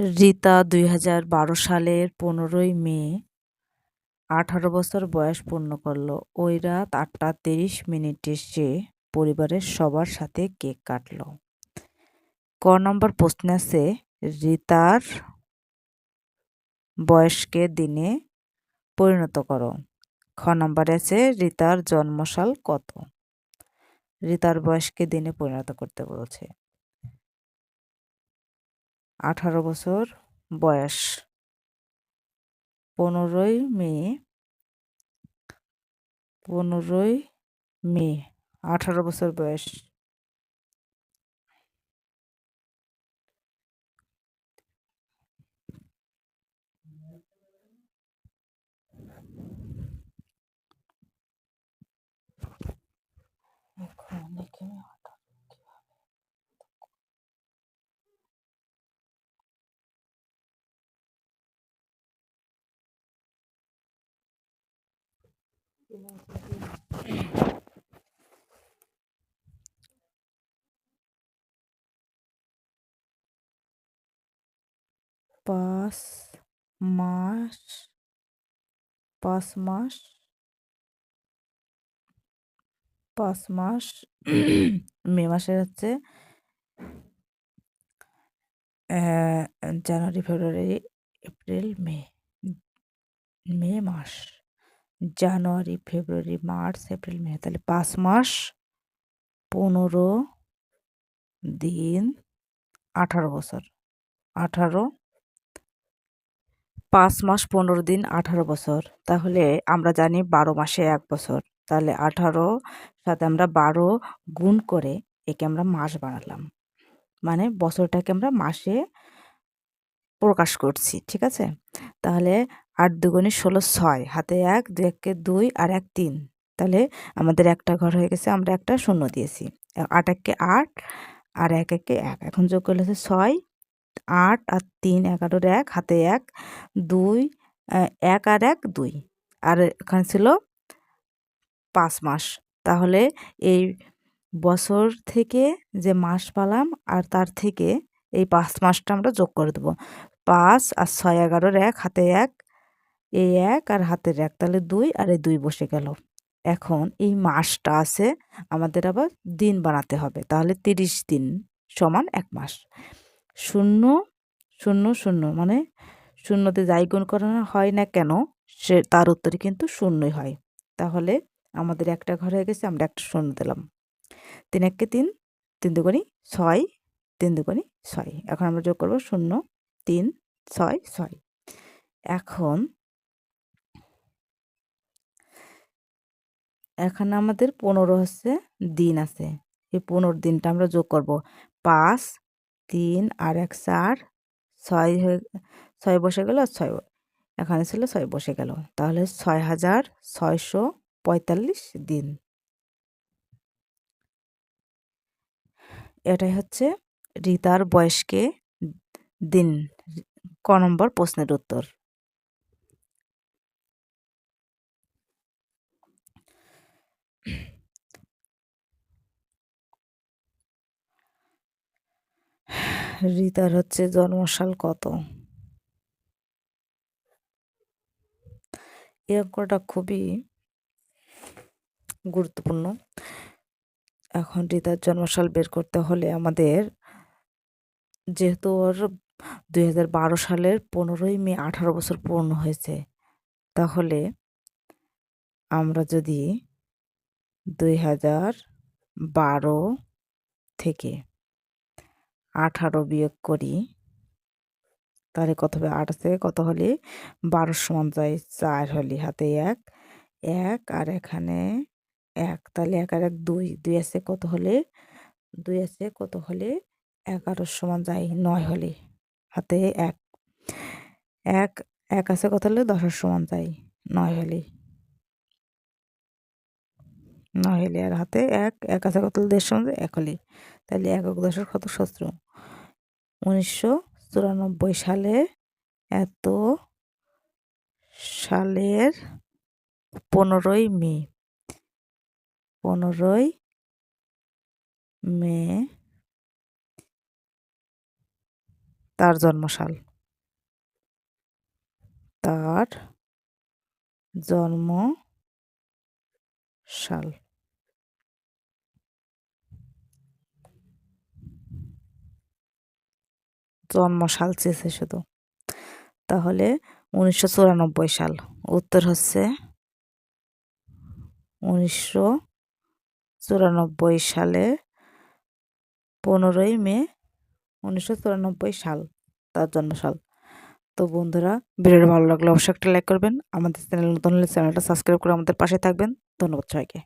রিতা দুই সালের পনেরোই মে আঠারো বছর বয়স পূর্ণ করল। ওই রাত আটটা তিরিশ মিনিটে সে পরিবারের সবার সাথে কেক কাটলো। ক নম্বর প্রশ্নে আছে, রিতার বয়সকে দিনে পরিণত করো। খ নম্বরে আছে, রিতার জন্মসাল কত? রিতার বয়সকে দিনে পরিণত করতে বলছে। আঠারো বছর বয়স। পনেরোই মে পনেরোই মে আঠারো বছর বয়স। পাঁচ মাস পাঁচ মাস পাঁচ মাস মে মাসের হচ্ছে জানুয়ারি ফেব্রুয়ারি এপ্রিল মে মে মাস। জানুয়ারি, ফেব্রুয়ারি, মার্চ, এপ্রিল, মে, তাহলে পাঁচ মাস, পনেরো দিন, আঠারো বছর। আঠারো, পাঁচ মাস, পনেরো দিন, আঠারো বছর। তাহলে আমরা জানি বারো মাসে এক বছর। তাহলে আঠারো সাথে আমরা বারো গুণ করে একে আমরা মাস বানালাম। মানে বছরটাকে আমরা মাসে প্রকাশ করছি, ঠিক আছে? তাহলে আট দুগুণে ষোলো ছয়, হাতে এক দু একে দুই আর এক তিন। তাহলে আমাদের একটা ঘর হয়ে গেছে, আমরা একটা শূন্য দিয়েছি। আট একে আট আর এক একে এক। এখন যোগ করলে হচ্ছে ছয়, আট আর তিন এগারোর এক, হাতে এক, দুই এক আর এক, দুই। আর এখানে ছিল পাঁচ মাস। তাহলে এই বছর থেকে যে মাস পালাম আর তার থেকে এই পাঁচ মাসটা আমরা যোগ করে দেবো। পাঁচ আর ছয় এগারোর এক, হাতে এক, এই এক আর হাতের এক, তাহলে দুই আর এই দুই বসে গেল। এখন এই মাসটা আছে, আমাদের আবার দিন বানাতে হবে, তাহলে তিরিশ দিন সমান এক মাস। শূন্য শূন্য শূন্য মানে শূন্যতে যাই গুণ করানো হয় না কেন, সে তার উত্তরে কিন্তু শূন্যই হয়। তাহলে আমাদের একটা ঘর হয়ে গেছে, আমরা একটা শূন্য দিলাম। তিন এককে তিন তিন দুগুণি ছয়, তিন দুগুণি ছয়। এখন আমরা যোগ করব শূন্য, তিন ছয় ছয় এখন এখানে আমাদের পনেরো হচ্ছে দিন আছে। এই পনেরো দিনটা আমরা যোগ করব। পাঁচ, তিন আর এক চার, ছয় হয়ে ছয় বসে গেল, আর ছয় এখানে ছিল ছয় বসে গেল। তাহলে ছয় হাজার ছয়শো পঁয়তাল্লিশ দিন। এটাই হচ্ছে রিতার বয়সকে দিন। ক নম্বর প্রশ্নের উত্তর। রিতার হচ্ছে জন্মসাল কত? এই অঙ্কটা খুবই গুরুত্বপূর্ণ। এখন রিতার জন্মসাল বের করতে হলে আমাদের যেহেতু ওর দুই হাজার বারো সালের পনেরোই মে আঠারো বছর পূর্ণ হয়েছে। তাহলে আমরা যদি দুই হাজার বারো থেকে আঠারো বিয়োগ করি, তাহলে কত হবে? আট থেকে কত হলে? বারো সমান যায় চার হলে, হাতে এক এক আর এখানে এক, তাহলে এক আর এক দুই দুই আছে কত হলে? দুই আছে কত হলে? এগারো সমান যায় নয় হলে। হাতে এক এক এক আছে কত হলে দশের সমান যায় নয় হলে। নয় হলে আর হাতে এক এক আছে কত দেড় সমান এক হলে। তাহলে একক দশের কত? শত্রু উনিশশো চুরানব্বই সালে এত সালের পনেরোই মে পনেরোই মে তার জন্মসাল। তার জন্ম সাল জন্ম সাল চেয়েছে শুধু। তাহলে উনিশশো চুরানব্বই সাল। উত্তর হচ্ছে উনিশশো চুরানব্বই সালে পনেরোই মে উনিশশো চুরানব্বই সাল, তার জন্মসাল। তো বন্ধুরা, ভিডিওটা ভালো লাগলে অবশ্যই একটা লাইক করবেন। আমাদের চ্যানেল নতুন হলে চ্যানেলটা সাবস্ক্রাইব করে আমাদের পাশে থাকবেন। ধন্যবাদ সবাইকে।